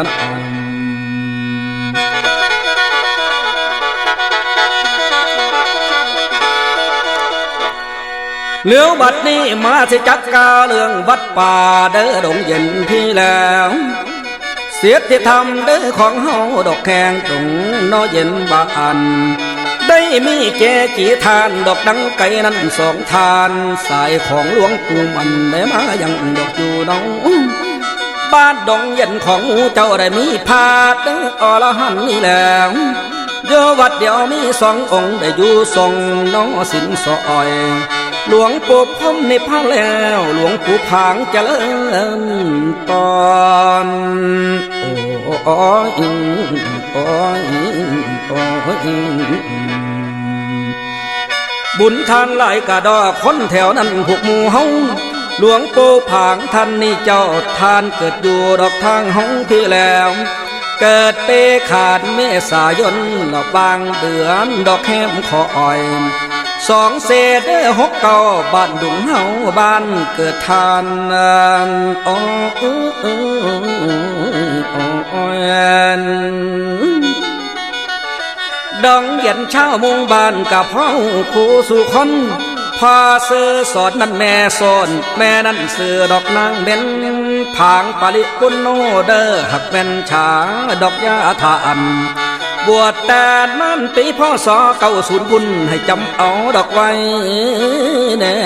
นั่นเลี้ยวบัดนี้มาสิจักกาเรื่องวัดป่าเด้อดงเย็นพี่แล้ว เสียที่ทำเด้อของเฮาดอกแขงตรงนอเย็นบานได้มีแจจีทานดอกดังไก่นั้นสองทาน สายของหลวงปู่มันได้มายังดอกอยู่น้อง บ้านดงเย็นของเจ้าได้มีพาดด้ออรหันนี่แล้วโยวัดเดียวมีสององค์ได้อยู่ทรงน้องสินสอย หลวงปู่พมในพระแล้ว หลวงปู่ผางเจริญตอนโอ้โอ้ยโอ้ยโอ้ยบุญทานหลายกะดอคนแถวนั้นพวกหมู่เฮา หลวงปู่ผางท่านนี่เจ้าทานเกิดอยู่ดอกทางห้องพี่แล้ว เกิดเปขาดเมษายนดอกบางเดือนดอกแคมขออ่อยสองเศษหกเก้าบ้านดุงเฮาบ้านเกิดทานอ้โอ้โอ้โอ้ดองเย็นเช้ามุงบ้านกับพ่อคู่สู่คน พาซื้อสอนนั่นแม่สอนแม่นั่นซื้อดอกนางเบนผางปาลิปุนโนเดอหักเป็นชาดอกยาทานบวชแต่นั้นปีพ่อสอเก้าศูนย์บุญให้จำเอาดอกไว้แน่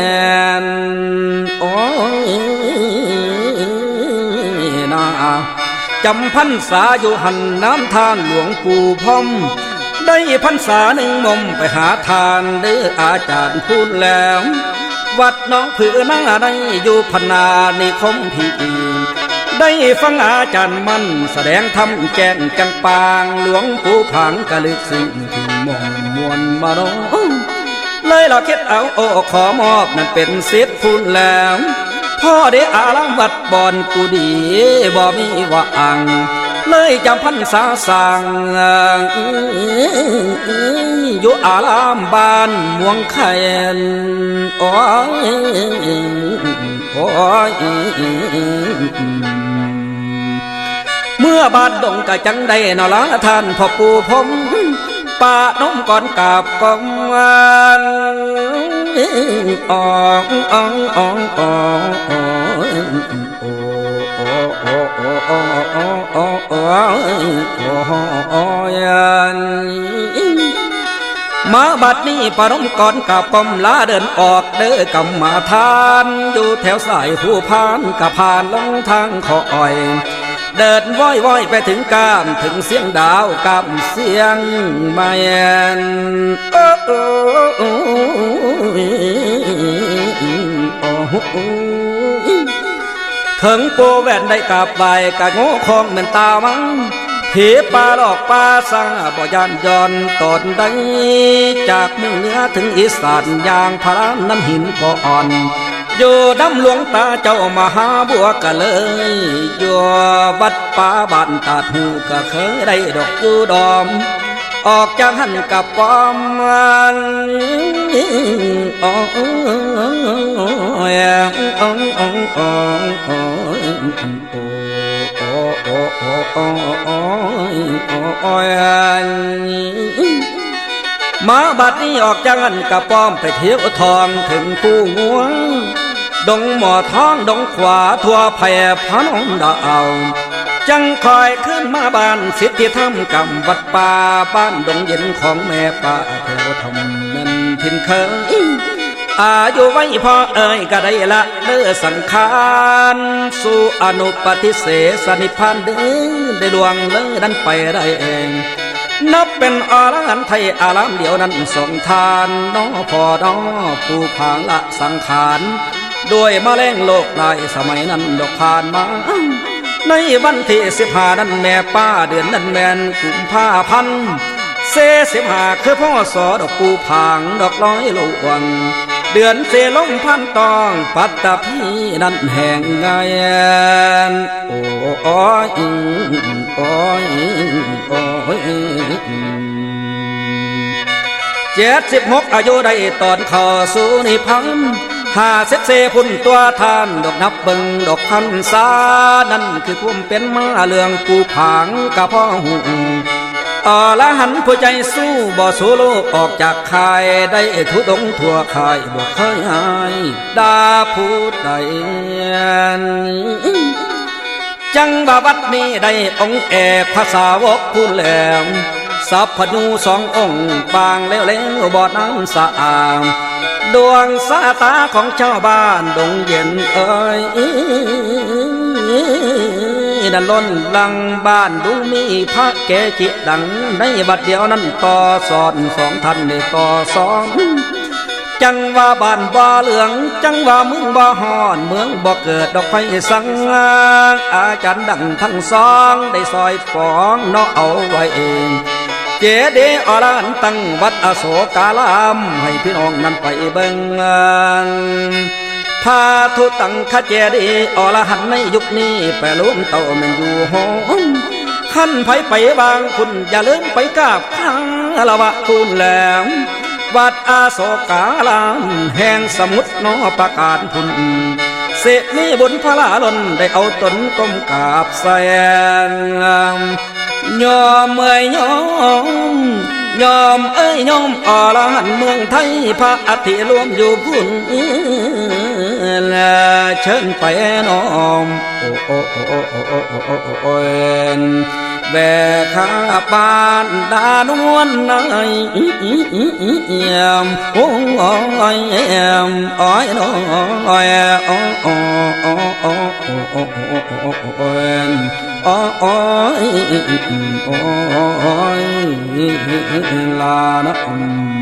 นโอ้ยนาจำพรรษาอยู่หันน้ำทานหลวงปู่พรหม ได้พรรษาหนึ่งมมไปหาทานเด้ออาจารย์พูดแล้ว วัดน้องผือหน้าในอยู่พนานิคมพีได้ฟังอาจารย์มันแสดงธรรมแจ้งจังปางหลวงปู่ผังกะลึกสิ่งที่มองมวลมาโนเลยเราคิดเอาโอขอมอบนั่นเป็นเศษพูนแล้ว พ่อได้อารามวัดบอนกูดีบ่มีว่าอัง เลยจำพันษาสั่งอยู่อารามบ้านมวงไข่นโอ้ยโอ้ยเมื่อบาดดงกะจังได้นอละท่านพ่อปู่ผมป่าน้องก่อนกาบกองวันอองอองอองออง มาบัดนี้ปรมก่อนกับกอมลาเดินออกเด้อกำมาทาน อยู่แถวสายผู้พานกับผ่านลงทางขออ่อย เดินว้อยว้อยไปถึงกามถึงเสียงดาวกำเสียงมาแนโอ้โอ้โอ้ โอ้โอ้ถึงปูแว่นได้กลับไปกะโง่คองเหมือนตามังผีปลาหลอกปลาสังบ่ยานยอนตอนได้จากเมืองเหนือถึงอีสานยางพารานั้นหินก็อ่อนอยู่ดำหลวงตาเจ้ามหาบัวกะเลยอยู่วัดป่าบ้านตาดหูก็เคยได้ดอกจูดอม ออกจากหันกับปอมมันโอ้ยโอ้ยโอ้ยโอ้โอ้โอ้โอ้โอ้โอ้ยมาบัดนี้ออกจากอันกระป้อมไปเที่ยวทองถึงผู้งัวดงหมอท้องดงขวาทั่วแผ่พระนมดาว จังคอยขึ้นมาบ้านสิทธิธรรมกำวัดป่าบ้านดงเย็นของแม่ป่าเทวธรรมนั้นทินเคยอายุไว้พอเอ่ยก็ได้ละเลือสังขารสู่อนุปฏิเสสนิพานเด้อได้ดวงเลือดันไปได้เอง นับเป็นอารามไทยอารามเดียวนั้นสงทานน้อพอน้อผู้ผางละสังขารด้วยมะเร็งโลกลายสมัยนั้นดอกผ่านมา ในวันที่สิบห้านั้นแม่ป้าเดือนนั้นแมนกุมผ้าพันธ์เซสิบห้าคือพ่อสอดอกปูผางดอกร้อยลวงเดือนเสลงพันตองปัตตาพีนั้นแห่งไงโอ้ยโอ้ยโอ้ยเจ็ดสิบหกอายุได้ตอนข้าสู่นิพพาน หาเซตเซพุ่นตัวทานดอกนับเบิงดอกพันษานั่นคือความเป็นมาเรื่องปูผางกะพ่อหูอละหันผู้ใจสู้บ่สู้โลกออกจากคายได้ทุดงทั่วคายบ่เคยหายดาผู้ใดจังว่าวัดนี้ได้องค์เอกภาษาวกผู้แหลมสัพพนูสององค์ปางแล้วแล้วบ่อน้ำสะอาง ดวงสาตาของชาวบ้านดงเย็นเอ้ยดันล้นลังบ้านดูมีพระเกจิดัง ในบัดเดียวนั้นต่อสอนสองท่านได้ต่อสอนจังว่าบ้านบ่เหลือง จังว่าเมืองบ่ฮอน เมืองบ่เกิดดอกไฟสังอาจารย์ดังทั้งสอง ได้ซอยฟองเนาะเอาไว้เอง เจดีอรหันต์ตั้งวัดอโศกาลามให้พี่น้องนั้นไปเบิ่งพาทุตังคเจดีอรหันต์ในยุคนี้แปรรวมเต่ามันอยู่ห้องขั้นไผไปบางคุณอย่าลืมไปกราบคารวะคุณแหลมวัดอาโศกาลามแห่งสมุทรนอประกาศพุนเสกมีบุญพระลาลนได้เอาตนก้มกราบแสง nhóm ơi nhóm nhóm ơi nhóm ở là hẳn mương thay pha ạt thì luôn dù buồn là chân phải nòm ôi เมืองไทยพระอธิรวมอยู่พุ่นและเชิญไปน้อมโอ้โอ้โอ้โอ้โอ้โอ้โอ้โอ้โอ้ยแบกข้าปานดานวนนายเอี่ยมโอ้ยเอี่ยมอ้อยน้อยโอ้โอ้โอ้โอ้โอ้โอ้โอ้อ้โอ้โอ้ยโอ้ยลานะ